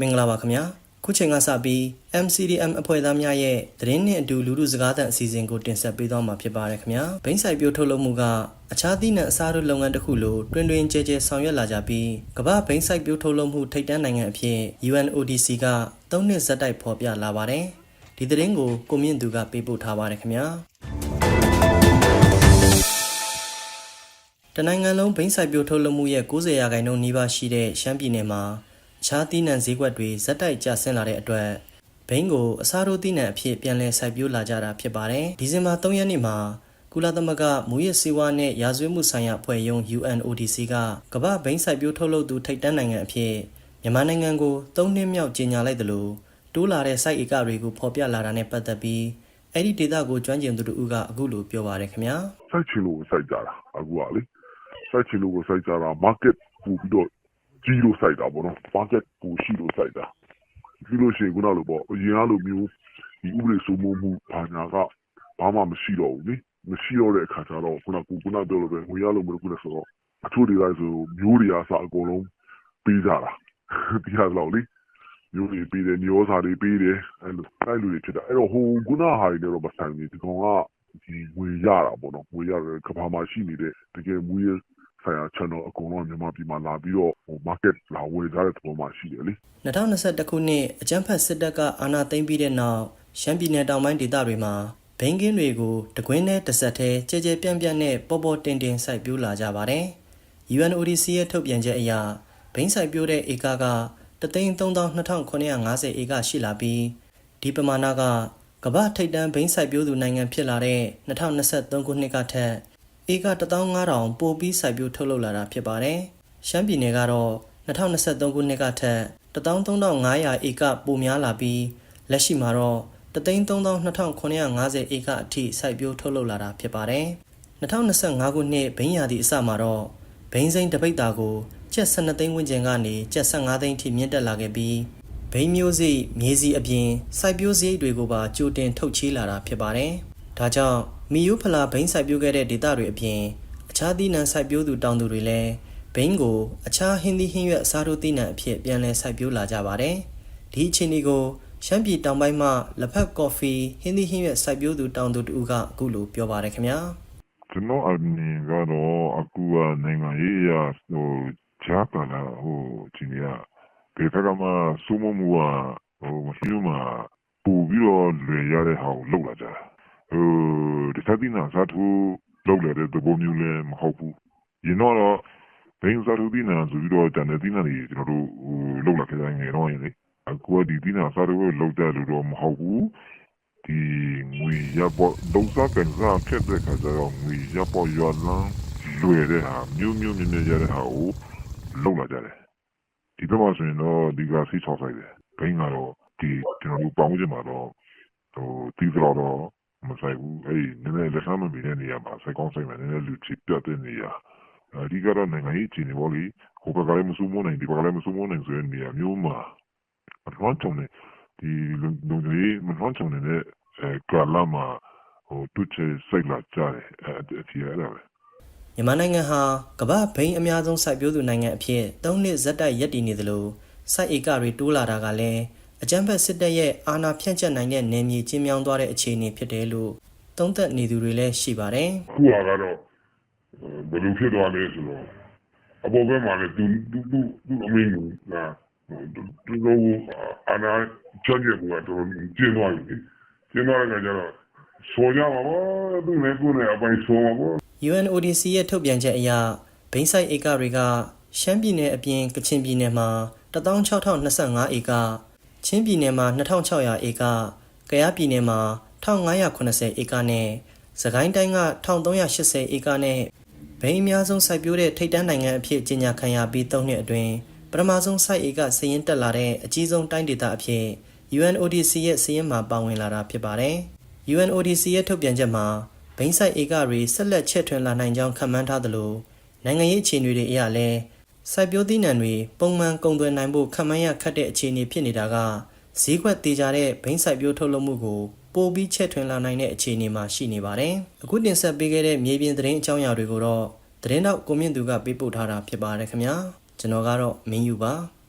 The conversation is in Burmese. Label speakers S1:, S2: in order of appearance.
S1: မင်္ဂလာပါခင်ဗျာခုချိန်ကစပြီး MCDM အဖွဲ့သားများရဲ့သတင်းနှင့်အတူလူလူစကားသံအစီအစဉ်ကိုတင်ဆက်ပေးသွားမှာဖြစ်ပါတယ်ခင်ဗျာဘိန်းဆိုင်ပြိုးထုတ်လုပ်မှုကအခြားသီးနှံအစားထိုးလုပ်ငန်းတစ်ခုလိုတွင်တွင်ကျဲကျဲဆောင်ရွက်လာကြပြီးကမ္ဘာဘိန်းဆိုင်ပြိုးထုတ်လုပ်မှုထိပ်တန်းနိုင်ငံအဖြစ် UNODC က၃နှစ်ဇက်တိုက်ဖော်ပြလာပါတယ်ဒီသတင်းကိုကိုမြင့်သူကပေးပို့ထားပါတယ်ခင်ဗျာတနိုင်ငံလုံးဘိန်းစိုက်ပျိုးထုတ်လုပ်မှုရဲ့90ရာခိုင်နှုန်းနီးပါးရှိတဲ့ရှမ်းပြည်နယ်မှာ အခြားသီးနှံဈေးကွက်တွေဇက်တိုက်ကျဆင်းလာတဲ့အတွက်ဘိန်းကိုအစားထိုးသီးနှံအဖြစ်ပြန်လည်စိုက်ပျိုးလာကြတာဖြစ်ပါတယ်။ဒီဇင်ဘာ3ရက်နေ့မှာကုလသမဂ္ဂမူရစ်စေဝါနဲ့ရာဇဝတ်မှုဆိုင်ရာအဖွဲ့ရုံး UNODC ကကမ္ဘာဘိန်းစိုက်ပျိုးထုတ်လုပ်သူထိပ်တန်းနိုင်ငံအဖြစ်မြန်မာနိုင်ငံကို၃နှစ်မြောက်ကြေညာလိုက်သလိုတိုးလာတဲ့စိုက်ဧကတွေကိုဖော်ပြလာတာနဲ့ပတ်သက်ပြီးအဲ့ဒီဒေတာကိုကျွမ်းကျင်သူတို့ကအခုလိုပြောပါရခင်ဗျာ။
S2: စိုက်ချင်လို့စိုက်ကြတာအခုကလေစိုက်ချင်လို့စိုက်ကြတာ market ပူပြီးတော့ ကြီးလို့စိုက်တာပေါ့နော် market ပူရှိလို့စိုက်တာပြီးလို့ရှိရင်ခုနလိုပေါ့အရင်ကလိုမျိုးဒီဥပဒေစိုးမိုးမှုဘာညာကဘာမှမရှိတော့ဘူးလေမရှိတော့တဲ့အခါကျတော့ခုနကခုနပြောလို့ပဲငွေရလို့မလို့ခုနဆိုတော့အချို့တွေလိုက်ဆိုမျိုးတွေအစအကုန်လုံးပေးကြတာဒီဟာတော့လေမျိုးတွေပေးတယ်မျိုးစာတွေပေးတယ်အဲ့လိုအဲ့လိုတွေဖြစ်တာအဲ့တော့ဟိုခုနဟာတွေတော့မဆိုင်ဘူးဒီကောင်ကဒီငွေရတာပေါ့နော်ငွေရတယ်ကဘာမှာရှိနေတဲ့တကယ်မူရ ဆိုင်ရာ channel အကုန်လုံးမြန်မာပြည်မှာလာပြီးတော့ဟို market လာဝယ်ကြတဲ့သဘောမှရှိတယ်လေ
S1: 2021ခုနှစ်အကြမ်းဖက်စစ်တပ်ကအာဏာသိမ်းပြီးတဲ့နောက်ရှမ်းပြည်နယ်တောင်ပိုင်းဒေသတွေမှာဘိန်းကင်းတွေကိုတကွင်းနဲ့တစ်ဆက်တည်းကြဲကြဲပြန့်ပြန့်နဲ့ပေါ်ပေါ်တင်တင်စိုက်ပျိုးလာကြပါတယ်။ UNODC ရဲ့ထုတ်ပြန်ချက်အရဘိန်းစိုက်ပျိုးတဲ့ဧကက332,950ဧကရှိလာပြီးဒီပမာဏကကမ္ဘာထိပ်တန်းဘိန်းစိုက်ပျိုးသူနိုင်ငံဖြစ်လာတဲ့2023ခုနှစ်ကထက် ဧက15000ပိုပြီးစိုက်ပျိုးထုတ်လုပ်လာတာဖြစ်ပါတယ်။ရှမ်းပြည်နယ်ကတော့2023ခုနှစ်ကထက်13500ဧကပိုများလာပြီးလက်ရှိမှာတော့332,950ဧကအထိစိုက်ပျိုးထုတ်လုပ်လာတာဖြစ်ပါတယ်။2025ခုနှစ်ဘိန်းရာသီအစမှာတော့ဘိန်းစိမ်းတစ်ပိတ်တာကိုကျပ်12သိန်းဝန်းကျင်ကနေကျပ်15သိန်းထိမြင့်တက်လာခဲ့ပြီးဘိန်းမျိုးစိမြေစီအပြင်စိုက်ပျိုးစရိတ်တွေကိုပါကြိုတင်ထုတ်ချေးလာတာဖြစ်ပါတယ်။ဒါကြောင့်မီယိုဖလာဘိန်းစိုက်ပျိုးခဲ့တဲ့ဒေသတွေအပြင်အခြားသီးနှံစိုက်ပျိုးသူတောင်သူတွေလည်းဘိန်းကိုအခြားဟင်းသီးဟင်းရွက်အစားထိုးသီးနှံအဖြစ်ပြန်လည်စိုက်ပျိုးလာကြပါတယ်။ဒီအခြေအနေကိုရှမ်းပြည်တောင်ပိုင်းမှလက်ဖက်ကော်ဖီဟင်းသီးဟင်းရွက်စိုက်ပျိုးသူတောင်သူတူကအခုလိုပြောပါတယ်ခင်ဗျာ။
S2: ကျွန်တော်အမြင်ကတော့အခုကနိုင်ငံရေးအရဟိုဂျာပါလာဟိုဒီနေရာဒီဖက်ကမှစုမမှုကဟိုမရှိလို့မှပူပြီးတော့လွယ်ရတဲ့ဟာကိုလောက်လာကြတာဟို ဒီသတိနာစားသူလောက်လာတဲ့သဘောမျိုးလည်းမဟုတ်ဘူးရင်တော့ဘိန်းစားသူဒီနာဆိုပြီးတော့တန်တဲ့ဒီနာတွေကျွန်တော်တို့ဟိုလောက်လာခဲ့တဲ့ငယ်တော့ရင်လေအခုကဒီဒီနာစားသူလောက်တဲ့လူတော့မဟုတ်ဘူးဒီငွေရပေါ်ဒုစားကန်စားဖြစ်တဲ့ခါကျတော့ငွေရပေါ်ရလန်းလွယ်တဲ့ဟာမျိုးမျိုးမြင်းမြင်းရတဲ့ဟာကိုလုံလာကြတယ်ဒီဘက်မှာဆိုရင်တော့ဒီကစီချောက်ဆိုင်တယ်ဘိန်းကတော့ဒီကျွန်တော်တို့ပေါင်းချင်မှာတော့ဟိုတီးတော့တော့ မဆိုင်ဘူးအဲ့ဒီနည်းနည်းလက်ဆမ်းမမီတဲ့နေရာမှာစိုက်ကောင်းဆိုင်မှာနည်းနည်းလူချစ်ပြတဲ့နေရာအဒီကတော့နိုင်ငံရေးအခြေအနေပေါ့လေဟိုဘက်ကလည်းမစိုးမနိုင်ဒီဘက်ကလည်းမစိုးမနိုင်ဆိုတဲ့နေရာမျိုးမှာအထွန်းချုံနေဒီလုံလုံကြီးမထွန်းချုံနေတဲ့အဲကာလမှာဟိုတွချေစိတ်လာကြတယ်အဲအထီရတာပဲ
S1: မြန်မာနိုင်ငံဟာကမ္ဘာဘိန်းအများဆုံးစိုက်ပျိုးသူနိုင်ငံအဖြစ်၃နှစ်ဇက်တိုက်ရပ်တည်နေသလိုစိုက်ဧကတွေတိုးလာတာကလည်း အကြမ်းဖက်စစ်တပ်ရဲ့အာဏာဖြန့်ကျက်နိုင်တဲ့နယ်မြေကျင်းမြောင်းသွားတဲ့အခြေအနေဖြစ်တယ်လို့သုံးသပ်နေသူတွေလည်းရှိပါတယ်
S3: ခုဟာကတော့ဘယ်လိုဖြစ်သွားလဲဆိုတော့အပေါ်ဘက်မှာလည်းသူသူသူသူအမင်းကိုလာသူတို့အာနာချန်ရဲ့ကတော့ကျင်းသွားပြီကျင်းသွားတဲ့အခါကျတော့ဆော်ကြပါဘောသူလည်းကိုယ်နဲ့အပိုင်ဆော်ပါဘော
S1: UNODC ရဲ့ထုတ်ပြန်ချက်အရဘိန်းဆိုင်ဧကတွေကရှမ်းပြည်နယ်အပြင်ကချင်ပြည်နယ်မှာ16025ဧက ချင်းပြည်နယ်မှာ2600ဧကကယားပြည်နယ်မှာ1580ဧကနဲ့စကိုင်းတိုင်းက1380ဧကနဲ့ဘိန်းအများဆုံးစိုက်ပျိုးတဲ့ထိပ်တန်းနိုင်ငံအဖြစ်ကြေညာခံရပြီး၃နှစ်အတွင်းပထမဆုံးစိုက်ဧကစည်ရင်းတက်လာတဲ့အကြီးဆုံးတိုင်းဒေသအဖြစ် UNODC ရဲ့စည်ရင်းမှာပါဝင်လာတာဖြစ်ပါတယ်။ UNODC ရဲ့ထုတ်ပြန်ချက်မှာဘိန်းဆိုင်ဧကတွေဆက်လက်ချဲ့ထွင်လာနိုင်ကြောင်းခန့်မှန်းထားသလိုနိုင်ငံရေးအခြေအနေတွေအရလည်း စိုက်ပျိုးသီးနှံတွေပုံမှန်ကုန်သွယ်နိုင်ဖို့ခန့်မှန်းရခက်တဲ့အခြေအနေဖြစ်နေတာကဈေးကွက်သေးကြတဲ့ဘိန်းစိုက်ပျိုးထုတ်လုပ်မှုကိုပိုပြီးချဲ့ထွင်လာနိုင်တဲ့အခြေအနေမှာရှိနေပါတယ်။အခုတင်ဆက်ပေးခဲ့တဲ့မြေပြင်သတင်းအကြောင်းအရာတွေကိုတော့သတင်းတော့ကိုမြင့်သူကပေးပို့ထားတာဖြစ်ပါတယ်ခင်ဗျာ။ကျွန်တော်ကတော့မင်းယူပါ။